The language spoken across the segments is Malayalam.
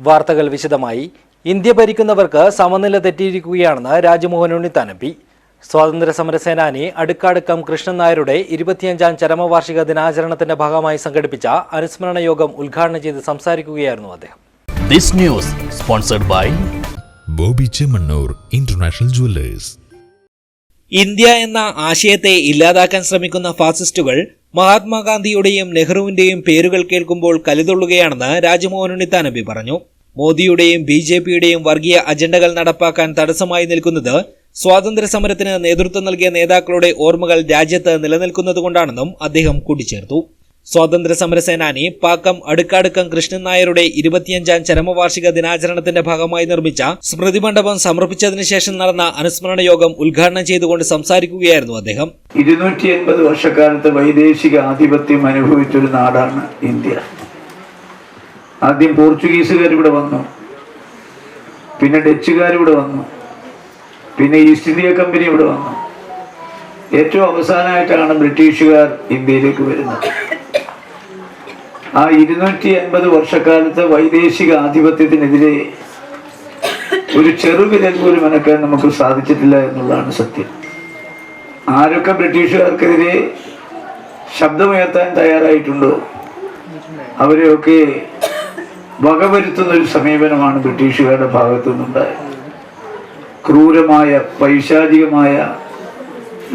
വാർത്തകൾ വിശദമായി. ഇന്ത്യ ഭരിക്കുന്നവർക്ക് സമനില തെറ്റിയിരിക്കുകയാണെന്ന് രാജ്മോഹൻ ഉണ്ണിത്താൻ എം പി. സ്വാതന്ത്ര്യ സമര സേനാനി അടുക്കാടുക്കം കൃഷ്ണൻ നായരുടെ ഇരുപത്തിയഞ്ചാം ചരമവാർഷിക ദിനാചരണത്തിന്റെ ഭാഗമായി സംഘടിപ്പിച്ച അനുസ്മരണ യോഗം ഉദ്ഘാടനം ചെയ്ത് സംസാരിക്കുകയായിരുന്നു അദ്ദേഹം. This news sponsored by Boby Chemmanur international jewellers. India എന്ന ആശയത്തെ ഇല്ലാതാക്കാൻ ശ്രമിക്കുന്ന ഫാസിസ്റ്റുകൾ മഹാത്മാഗാന്ധിയുടെയും നെഹ്റുവിന്റെയും പേരുകൾ കേൾക്കുമ്പോൾ കലിതൊള്ളുകയാണെന്ന് രാജ്മോഹൻ ഉണ്ണിത്താൻ എം പറഞ്ഞു. മോദിയുടെയും ബി ജെ പിയുടെയും വർഗീയ അജണ്ടകൾ നടപ്പാക്കാൻ തടസ്സമായി നിൽക്കുന്നത് സ്വാതന്ത്ര്യ സമരത്തിന് നേതൃത്വം നൽകിയ നേതാക്കളുടെ ഓർമ്മകൾ രാജ്യത്ത് നിലനിൽക്കുന്നതുകൊണ്ടാണെന്നും അദ്ദേഹം കൂട്ടിച്ചേർത്തു. സ്വാതന്ത്ര്യ സമര സേനാനി പാക്കം അടുക്കാടുക്കം കൃഷ്ണൻ നായരുടെ ഇരുപത്തിയഞ്ചാം ചരമവാർഷിക ദിനാചരണത്തിന്റെ ഭാഗമായി നിർമ്മിച്ച സ്മൃതി മണ്ഡപം സമർപ്പിച്ചതിനു ശേഷം നടന്ന അനുസ്മരണ യോഗം ഉദ്ഘാടനം ചെയ്തുകൊണ്ട് സംസാരിക്കുകയായിരുന്നു അദ്ദേഹം. ഇരുന്നൂറ്റി എൺപത് വർഷക്കാലത്ത് വൈദേശിക ആധിപത്യം അനുഭവിച്ചൊരു നാടാണ് ഇന്ത്യ. ആദ്യം പോർച്ചുഗീസുകാർ ഇവിടെ വന്നു. പിന്നെ ഡച്ചുകാർ ഇവിടെ വന്നു. പിന്നെ ഈസ്റ്റ് ഇന്ത്യ കമ്പനി ഇവിടെ വന്നു. ഏറ്റവും അവസാനമായിട്ടാണ് ബ്രിട്ടീഷുകാർ ഇന്ത്യയിലേക്ക് വരുന്നത്. ആ ഇരുന്നൂറ്റി അൻപത് വർഷക്കാലത്തെ വൈദേശിക ആധിപത്യത്തിനെതിരെ ഒരു ചെറുവിരൽ പോലും അനക്കാൻ നമുക്ക് സാധിച്ചിട്ടില്ല എന്നുള്ളതാണ് സത്യം. ആരൊക്കെ ബ്രിട്ടീഷുകാർക്കെതിരെ ശബ്ദമുയർത്താൻ തയ്യാറായിട്ടുണ്ടോ? അവരെയൊക്കെ വകവരുത്തുന്ന ഒരു സമീപനമാണ് ബ്രിട്ടീഷുകാരുടെ ഭാഗത്തു നിന്നുണ്ടായത് ക്രൂരമായ പൈശാചികമായ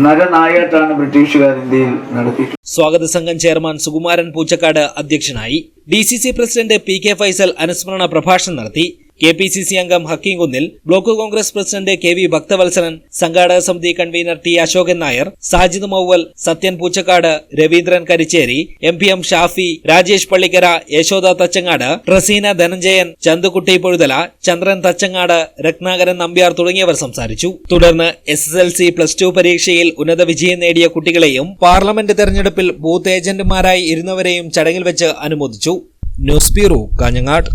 നരനായാട്ടാണ് ബ്രിട്ടീഷുകാർ ഇന്ത്യയിൽ നടത്തിയിട്ടുള്ളത്. സ്വാഗത സംഘം ചെയർമാൻ സുകുമാരൻ പൂച്ചക്കാട് അധ്യക്ഷനായി. D C C president P K Faisal അനുസ്മരണ പ്രഭാഷണം നടത്തി. കെ പി സി സി അംഗം Hakeem Kunnil block Congress president K V Bhakthavalsalan സംഘാടക സമിതി convener T Ashokan Nair Sajid Mauval Sathyan Poochakkad Raveendran Karicheri M P M Shafi Rajesh Pallikkara Yashoda Thachangad Raseena Dhananjayan Chanthukutty Pozhuthala Chandran Thachangad Ratnakaran Nambiar തുടങ്ങിയവർ സംസാരിച്ചു. തുടർന്ന് S S L C plus two പരീക്ഷയിൽ ഉന്നത വിജയം നേടിയ കുട്ടികളെയും പാർലമെന്റ് തെരഞ്ഞെടുപ്പിൽ ബൂത്ത് ഏജന്റുമാരായി ഇരുന്നവരെയും ചടങ്ങിൽ വെച്ച് അനുമോദിച്ചു. News bureau Kanhangad.